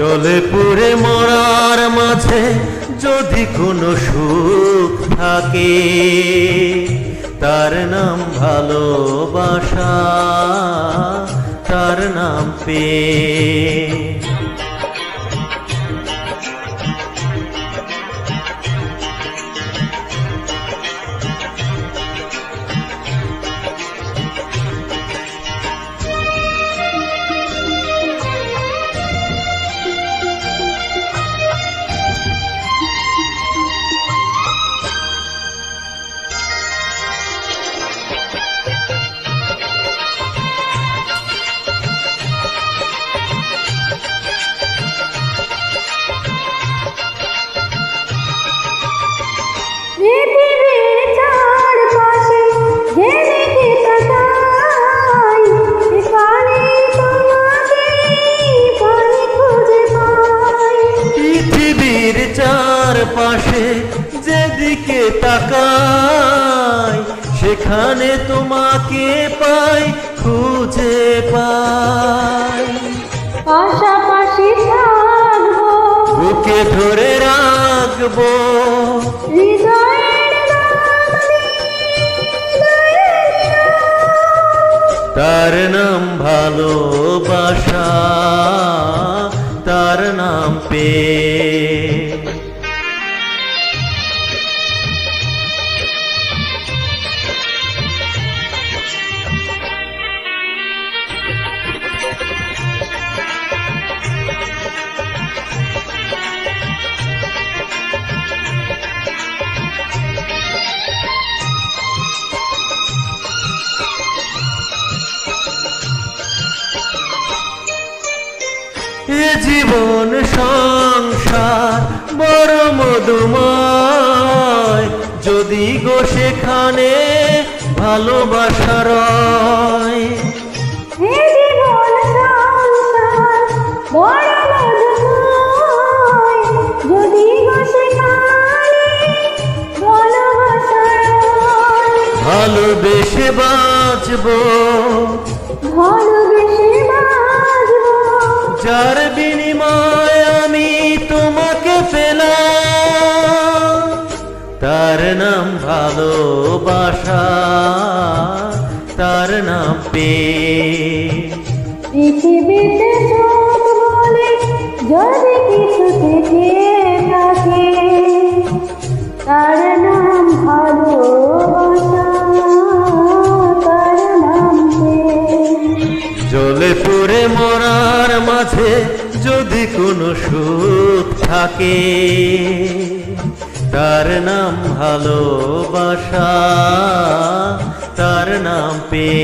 চলে পুরে মরার মাঝে যদি কোনো সুখ থাকে তার নাম ভালোবাসা তার নাম পেয়ে যেদিকে সেখানে তোমাকে পাই খুঁজে পাই। পাশাপাশি থাকব। বুকে ধরে রাখব। তার নাম ভালোবাসা তার নাম পে এ জীবন সংসার বড় মধুময়। যদি গো সেখানে ভালোবাসা রয়। হে জীবন সংসার বড় মধুময়। যদি গো সেখানে ভালোবাসা রয়, ভালোবেসে বাঁচবো। ভালোবেসে বাঁচবো। যার বিনিময় আমি তোমাকে পেলাম, তার নাম ভালোবাসা, তার নাম পে পৃথিবীতে সব বলে যদি কিছু থেকে থাকে, তার সুখ থাকে। তার নাম ভালোবাসা তার নাম পে